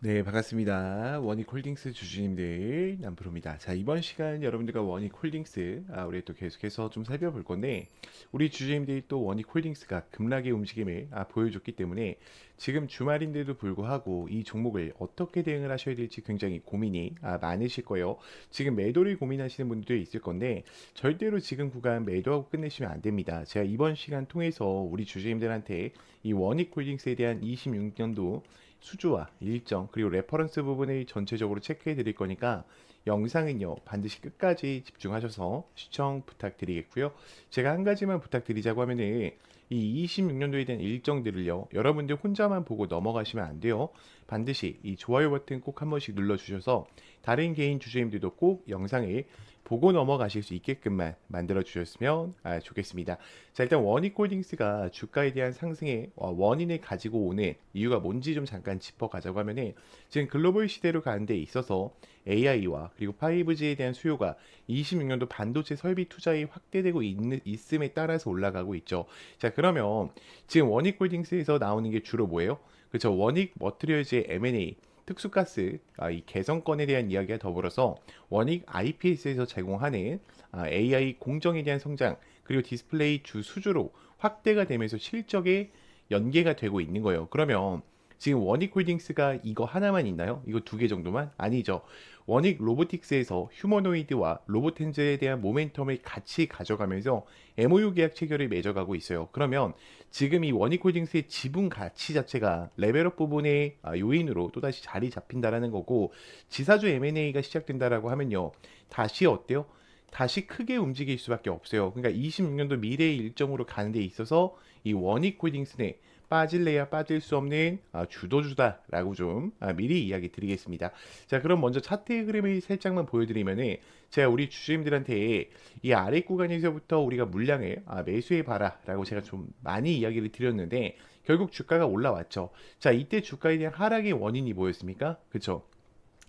네, 반갑습니다. 원익 홀딩스 주주님들 남프로입니다. 자, 이번 시간 여러분들과 원익 홀딩스 아, 우리 또 계속해서 좀 살펴볼 건데 우리 주주님들이 또 원익 홀딩스가 급락의 움직임을 아, 보여줬기 때문에 지금 주말인데도 불구하고 이 종목을 어떻게 대응을 하셔야 될지 굉장히 고민이 아, 많으실 거예요. 지금 매도를 고민하시는 분들도 있을 건데 절대로 지금 구간 매도하고 끝내시면 안 됩니다. 제가 이번 시간 통해서 우리 주주님들한테 이 원익 홀딩스에 대한 26년도 수주와 일정 그리고 레퍼런스 부분을 전체적으로 체크해 드릴 거니까 영상은요 반드시 끝까지 집중하셔서 시청 부탁드리겠고요. 제가 한 가지만 부탁드리자고 하면은 이 26년도에 대한 일정들을요 여러분들 혼자만 보고 넘어가시면 안 돼요. 반드시 이 좋아요 버튼 꼭 한 번씩 눌러 주셔서 다른 개인 주주님들도 꼭 영상을 보고 넘어가실 수 있게끔만 만들어 주셨으면 아, 좋겠습니다. 자 일단 원익홀딩스가 주가에 대한 상승의 어, 원인을 가지고 오는 이유가 뭔지 좀 잠깐 짚어 가자고 하면은 지금 글로벌 시대로 가는 데 있어서 AI와 그리고 5G에 대한 수요가 26년도 반도체 설비 투자에 확대되고 있는, 있음에 따라서 올라가고 있죠. 자 그러면 지금 원익홀딩스에서 나오는 게 주로 뭐예요? 그렇죠. 원익 머트리얼즈의 M&A 특수가스 아, 이 개성권에 대한 이야기와 더불어서 원익 IPS에서 제공하는 아, AI 공정에 대한 성장 그리고 디스플레이 주 수주로 확대가 되면서 실적에 연계가 되고 있는 거예요. 그러면 지금 원익 홀딩스가 이거 하나만 있나요? 이거 두 개 정도만? 아니죠. 원익 로보틱스에서 휴머노이드와 로봇핸즈에 대한 모멘텀을 같이 가져가면서 MOU 계약 체결을 맺어가고 있어요. 그러면 지금 이 원익 홀딩스의 지분 가치 자체가 레벨업 부분의 아, 요인으로 또다시 자리 잡힌다라는 거고 지사주 M&A가 시작된다라고 하면요. 다시 어때요? 다시 크게 움직일 수밖에 없어요. 그러니까 26년도 미래의 일정으로 가는 데 있어서 이 원익홀딩스는 빠질래야 빠질 수 없는 아, 주도주다라고 좀 아, 미리 이야기 드리겠습니다. 자, 그럼 먼저 차트 그림을 살짝만 보여드리면은 제가 우리 주주님들한테 이 아래 구간에서부터 우리가 물량을 아, 매수해 봐라라고 제가 좀 많이 이야기를 드렸는데 결국 주가가 올라왔죠. 자, 이때 주가에 대한 하락의 원인이 뭐였습니까? 그쵸?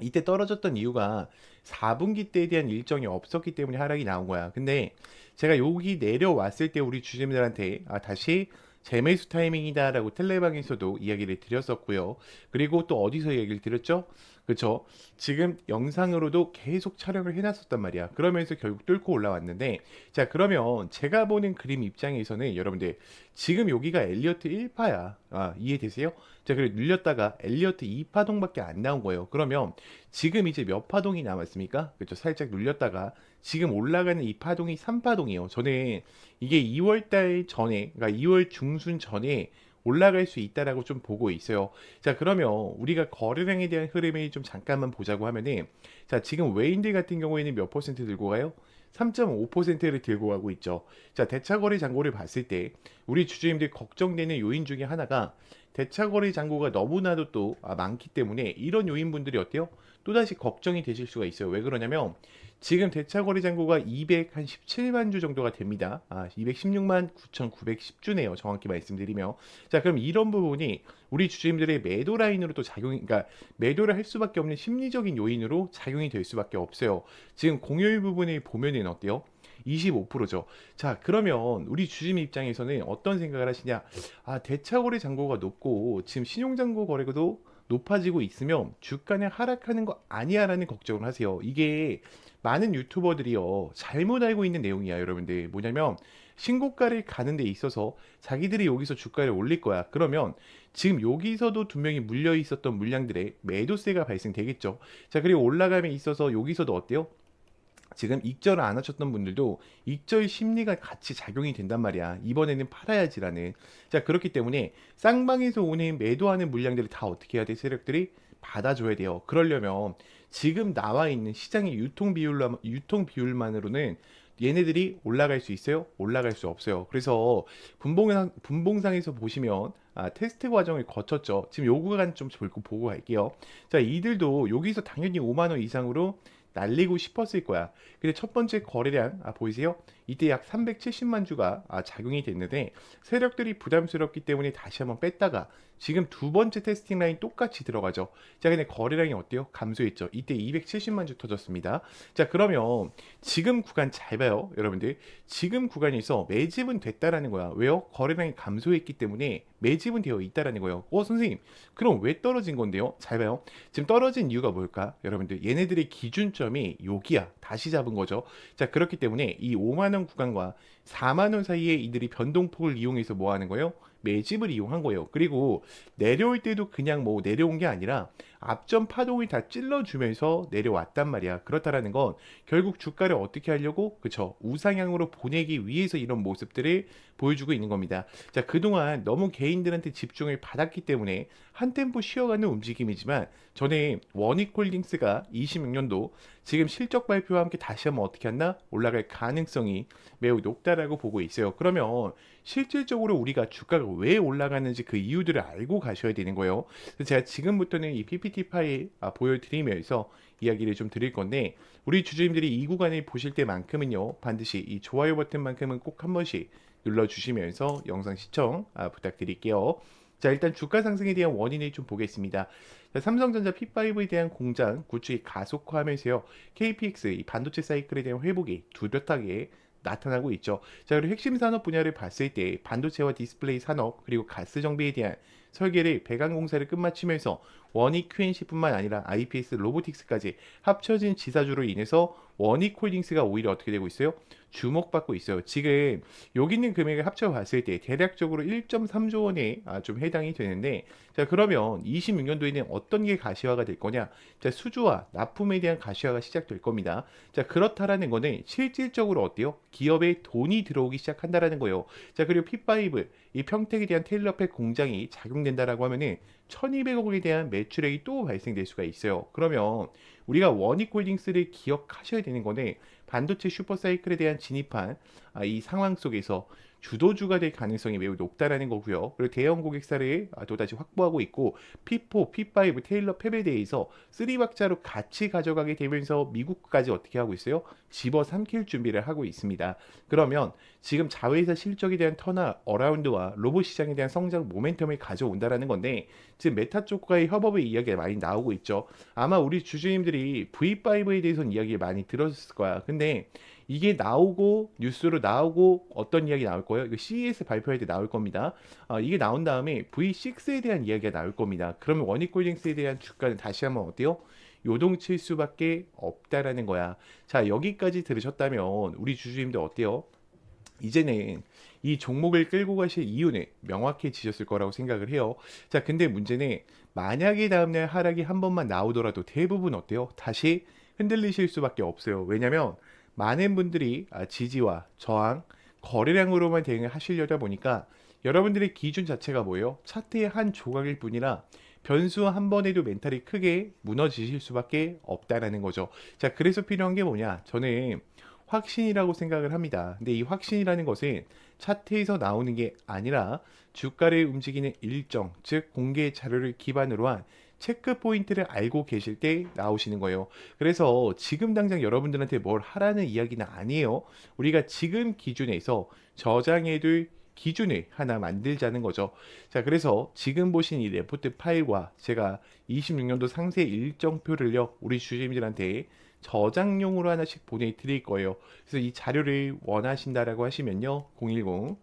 이때 떨어졌던 이유가 4분기 때에 대한 일정이 없었기 때문에 하락이 나온 거야. 근데 제가 여기 내려왔을 때 우리 주주님들한테 아, 다시 재매수 타이밍이다라고 텔레방에서도 이야기를 드렸었고요. 그리고 또 어디서 얘기를 드렸죠? 그렇죠. 지금 영상으로도 계속 촬영을 해놨었단 말이야. 그러면서 결국 뚫고 올라왔는데, 자 그러면 제가 보는 그림 입장에서는 여러분들 지금 여기가 엘리어트 1파야. 아, 이해되세요? 자 그래 눌렸다가 엘리어트 2파동밖에 안 나온 거예요. 그러면 지금 이제 몇 파동이 남았습니까? 그렇죠. 살짝 눌렸다가 지금 올라가는 이 파동이 3파동이에요. 저는 이게 2월 달 전에, 그러니까 2월 중순 전에 올라갈 수 있다라고 좀 보고 있어요. 자, 그러면 우리가 거래량에 대한 흐름을 좀 잠깐만 보자고 하면은 자, 지금 외인들 같은 경우에는 몇 퍼센트 들고 가요? 3.5%를 들고 가고 있죠. 자, 대차거래 잔고를 봤을 때 우리 주주님들 걱정되는 요인 중에 하나가 대차거래 잔고가 너무나도 또 아, 많기 때문에 이런 요인분들이 어때요? 또다시 걱정이 되실 수가 있어요. 왜 그러냐면 지금 대차거래 잔고가 217만 주 정도가 됩니다. 아, 216만 9,910주네요. 정확히 말씀드리면. 자, 그럼 이런 부분이 우리 주주님들의 매도 라인으로 또 작용이, 그러니까 매도를 할 수밖에 없는 심리적인 요인으로 작용이 될 수밖에 없어요. 지금 공휴일 부분을 보면은 어때요? 25%죠. 자, 그러면 우리 주주님 입장에서는 어떤 생각을 하시냐? 아, 대차거래 잔고가 높고 지금 신용잔고 거래도 높아지고 있으면 주가는 하락하는 거 아니야라는 걱정을 하세요. 이게 많은 유튜버들이요 잘못 알고 있는 내용이야, 여러분들. 뭐냐면 신고가를 가는 데 있어서 자기들이 여기서 주가를 올릴 거야. 그러면 지금 여기서도 두 명이 물려 있었던 물량들의 매도세가 발생되겠죠. 자, 그리고 올라감에 있어서 여기서도 어때요? 지금 익절을 안 하셨던 분들도 익절 심리가 같이 작용이 된단 말이야. 이번에는 팔아야지라는. 자, 그렇기 때문에 쌍방에서 오는 매도하는 물량들을 다 어떻게 해야 돼? 세력들이 받아줘야 돼요. 그러려면 지금 나와 있는 시장의 유통 비율 유통 비율만으로는 얘네들이 올라갈 수 있어요? 올라갈 수 없어요. 그래서 분봉상 분봉상에서 보시면 아, 테스트 과정을 거쳤죠. 지금 요 구간 좀 보고 보고 갈게요. 자, 이들도 여기서 당연히 5만 원 이상으로 날리고 싶었을 거야. 근데 첫 번째 거래량 아, 보이세요? 이때 약 370만 주가 아, 작용이 됐는데 세력들이 부담스럽기 때문에 다시 한번 뺐다가 지금 두 번째 테스팅 라인 똑같이 들어가죠. 자, 근데 거래량이 어때요? 감소했죠. 이때 270만 주 터졌습니다. 자, 그러면 지금 구간 잘 봐요, 여러분들. 지금 구간에서 매집은 됐다라는 거야. 왜요? 거래량이 감소했기 때문에 매집은 되어 있다라는 거예요. 어, 선생님, 그럼 왜 떨어진 건데요? 잘 봐요. 지금 떨어진 이유가 뭘까? 여러분들, 얘네들의 기준점이 여기야. 다시 잡은 거죠. 자, 그렇기 때문에 이 5만 원 구간과 4만 원 사이에 이들이 변동폭을 이용해서 뭐 하는 거예요? 매집을 이용한 거예요. 그리고 내려올 때도 그냥 뭐 내려온 게 아니라 앞전 파동을 다 찔러주면서 내려왔단 말이야. 그렇다라는 건 결국 주가를 어떻게 하려고 그쵸 우상향으로 보내기 위해서 이런 모습들을 보여주고 있는 겁니다. 자 그동안 너무 개인들한테 집중을 받았기 때문에 한 템포 쉬어가는 움직임이지만 전에 원익홀딩스가 26년도 지금 실적 발표와 함께 다시 한번 어떻게 한다 올라갈 가능성이 매우 높다라고 보고 있어요. 그러면 실질적으로 우리가 주가가 왜 올라가는지 그 이유들을 알고 가셔야 되는 거예요. 제가 지금부터는 이 PPT 파일 아, 보여드리면서 이야기를 좀 드릴 건데 우리 주주님들이 이 구간을 보실 때만큼은요 반드시 이 좋아요 버튼만큼은 꼭 한 번씩 눌러주시면서 영상 시청 아, 부탁드릴게요. 자 일단 주가 상승에 대한 원인을 좀 보겠습니다. 자, 삼성전자 P5에 대한 공장 구축이 가속화하면서요 KPX 이 반도체 사이클에 대한 회복이 뚜렷하게 나타나고 있죠. 자, 그리고 핵심 산업 분야를 봤을 때 반도체와 디스플레이 산업 그리고 가스 정비에 대한 설계를 배관공사를 끝마치면서 원익 QNC뿐만 아니라 IPS 로보틱스까지 합쳐진 지사주로 인해서 원익 홀딩스가 오히려 어떻게 되고 있어요? 주목받고 있어요. 지금 여기 있는 금액을 합쳐 봤을 때 대략적으로 1.3조 원에 아, 좀 해당이 되는데 자 그러면 26년도에는 어떤 게 가시화가 될 거냐? 자 수주와 납품에 대한 가시화가 시작될 겁니다. 자 그렇다라는 거는 실질적으로 어때요? 기업에 돈이 들어오기 시작한다라는 거예요. 자 그리고 P5 이 평택에 대한 테일러팩 공장이 작용 된다라고 하면은 1200억에 대한 매출액이 또 발생될 수가 있어요. 그러면 우리가 원익홀딩스를 기억하셔야 되는 거는 반도체 슈퍼사이클에 대한 진입한 아, 이 상황 속에서 주도주가 될 가능성이 매우 높다라는 거고요. 그리고 대형 고객사를 아, 또다시 확보하고 있고 P4, P5 테일러 팹에 대해서 3박자로 같이 가져가게 되면서 미국까지 어떻게 하고 있어요? 집어 삼킬 준비를 하고 있습니다. 그러면 지금 자회사 실적에 대한 턴화 어라운드와 로봇 시장에 대한 성장 모멘텀을 가져온다라는 건데 지금 메타 쪽과의 협업의 이야기가 많이 나오고 있죠. 아마 우리 주주님들이 V5에 대해서는 이야기 많이 들었을 거야. 근데 이게 나오고 뉴스로 나오고 어떤 이야기 나올 거예요? 이거 CES 발표할 때 나올 겁니다. 아, 이게 나온 다음에 V6에 대한 이야기가 나올 겁니다. 그러면 원익골딩스에 대한 주가는 다시 한번 어때요? 요동칠 수밖에 없다라는 거야. 자, 여기까지 들으셨다면 우리 주주님들 어때요? 이제는 이 종목을 끌고 가실 이유는 명확해지셨을 거라고 생각을 해요. 자, 근데 문제는 만약에 다음날 하락이 한 번만 나오더라도 대부분 어때요? 다시 흔들리실 수밖에 없어요. 왜냐면 많은 분들이 아, 지지와 저항, 거래량으로만 대응을 하시려다 보니까 여러분들의 기준 자체가 뭐예요? 차트의 한 조각일 뿐이라 변수 한 번에도 멘탈이 크게 무너지실 수밖에 없다라는 거죠. 자, 그래서 필요한 게 뭐냐? 저는 확신이라고 생각을 합니다. 근데 이 확신이라는 것은 차트에서 나오는 게 아니라 주가를 움직이는 일정, 즉 공개 자료를 기반으로 한 체크 포인트를 알고 계실 때 나오시는 거예요. 그래서 지금 당장 여러분들한테 뭘 하라는 이야기는 아니에요. 우리가 지금 기준에서 저장해둘 기준을 하나 만들자는 거죠. 자, 그래서 지금 보신 이 레포트 파일과 제가 26년도 상세 일정표를요, 우리 주주님들한테 저장용으로 하나씩 보내드릴 거예요. 그래서 이 자료를 원하신다라고 하시면요, 010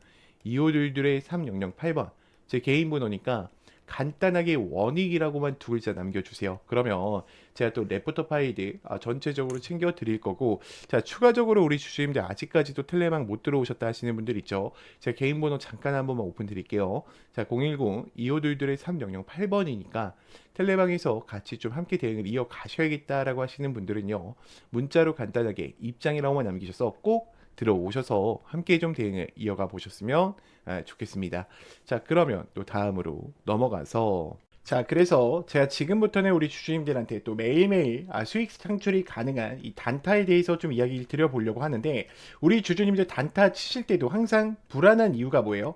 2522의 3008번 제 개인 번호니까 간단하게 원익이라고만 두 글자 남겨주세요. 그러면 제가 또 레포터 파일을 아, 전체적으로 챙겨 드릴 거고 자 추가적으로 우리 주주님들 아직까지도 텔레망 못 들어오셨다 하시는 분들 있죠. 제가 개인 번호 잠깐 한 번만 오픈 드릴게요. 자 010-2522의 3008번이니까 텔레방에서 같이 좀 함께 대응을 이어가셔야겠다라고 하시는 분들은요. 문자로 간단하게 입장이라고만 남기셔서 꼭 들어오셔서 함께 좀 대응을 이어가 보셨으면 아, 좋겠습니다. 자, 그러면 또 다음으로 넘어가서 자, 그래서 제가 지금부터는 우리 주주님들한테 또 매일매일 아, 수익 창출이 가능한 이 단타에 대해서 좀 이야기를 드려보려고 하는데 우리 주주님들 단타 치실 때도 항상 불안한 이유가 뭐예요?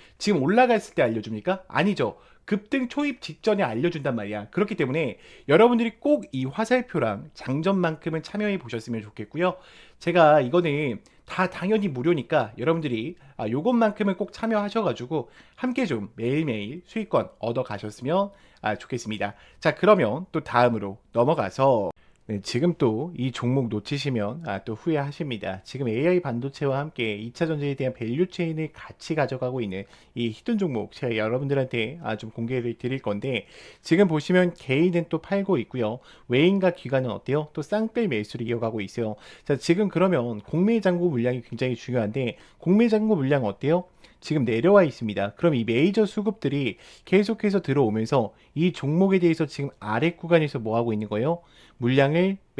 지금 올라갔을 때 알려줍니까 아니죠 급등 초입 직전에 알려준단 말이야. 그렇기 때문에 여러분들이 꼭 이 화살표랑 장전만큼은 참여해 보셨으면 좋겠고요. 제가 이거는 다 당연히 무료니까 여러분들이 아, 요것만큼은 꼭 참여하셔가지고 함께 좀 매일매일 수익권 얻어 가셨으면 아, 좋겠습니다. 자, 그러면 또 다음으로 넘어가서 네, 지금 또 이 종목 놓치시면 아, 또 후회하십니다. 지금 AI 반도체와 함께 2차 전지에 대한 밸류 체인을 같이 가져가고 있는 이 히든 종목 제가 여러분들한테 아, 좀 공개를 드릴 건데 지금 보시면 개인은 또 팔고 있고요. 외인과 기관은 어때요? 또 쌍끌 매수를 이어가고 있어요. 자, 지금 그러면 공매 잔고 물량이 굉장히 중요한데 공매 잔고 물량 어때요? 지금 내려와 있습니다. 그럼 이 메이저 수급들이 계속해서 들어오면서 이 종목에 대해서 지금 아래 구간에서 뭐 하고 있는 거예요? 물량을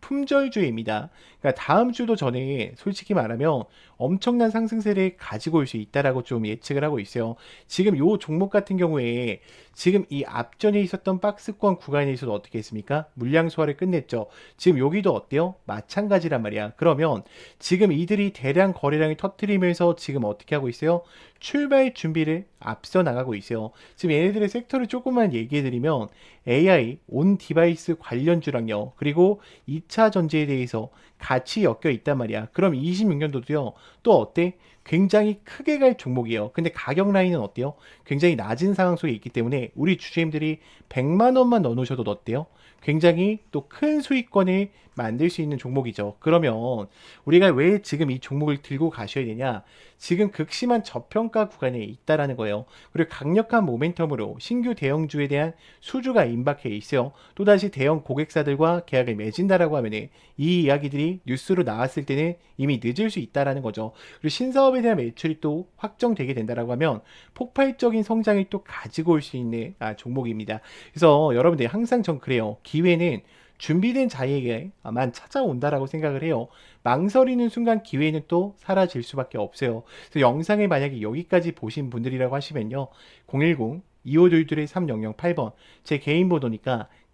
품절주입니다. 그러니까 다음 주도 전에 솔직히 말하면 엄청난 상승세를 가지고 올 수 있다라고 좀 예측을 하고 있어요. 지금 요 종목 같은 경우에 지금 이 앞전에 있었던 박스권 구간에서도 어떻게 했습니까? 물량 소화를 끝냈죠. 지금 여기도 어때요? 마찬가지란 말이야. 그러면 지금 이들이 대량 거래량을 터트리면서 지금 어떻게 하고 있어요? 출발 준비를 앞서 나가고 있어요. 지금 얘네들의 섹터를 조금만 얘기해 드리면 AI, 온 디바이스 관련주랑요. 그리고 2차 전지에 대해서 같이 엮여 있단 말이야. 그럼 26년도도요. 또 어때? 굉장히 크게 갈 종목이에요. 근데 가격 라인은 어때요? 굉장히 낮은 상황 속에 있기 때문에 우리 주주님들이 100만 원만 넣어 놓으셔도 어때요? 굉장히 또 큰 수익권을 만들 수 있는 종목이죠. 그러면 우리가 왜 지금 이 종목을 들고 가셔야 되냐? 지금 극심한 저평가 구간에 있다라는 거예요. 그리고 강력한 모멘텀으로 신규 대형주에 대한 수주가 임박해 있어요. 또다시 대형 고객사들과 계약을 맺은다라고 하면 이 이야기들이 뉴스로 나왔을 때는 이미 늦을 수 있다라는 거죠. 그리고 신사업에 대한 매출이 또 확정되게 된다라고 하면 폭발적인 성장을 또 가지고 올 수 있는 아, 종목입니다. 그래서 여러분들 항상 전 그래요. 기회는 준비된 자에게만 찾아온다라고 생각을 해요. 망설이는 순간 기회는 또 사라질 수밖에 없어요. 그래서 영상을 만약에 여기까지 보신 분들이라고 하시면요. 010 2522 3008번 제 개인 번호니까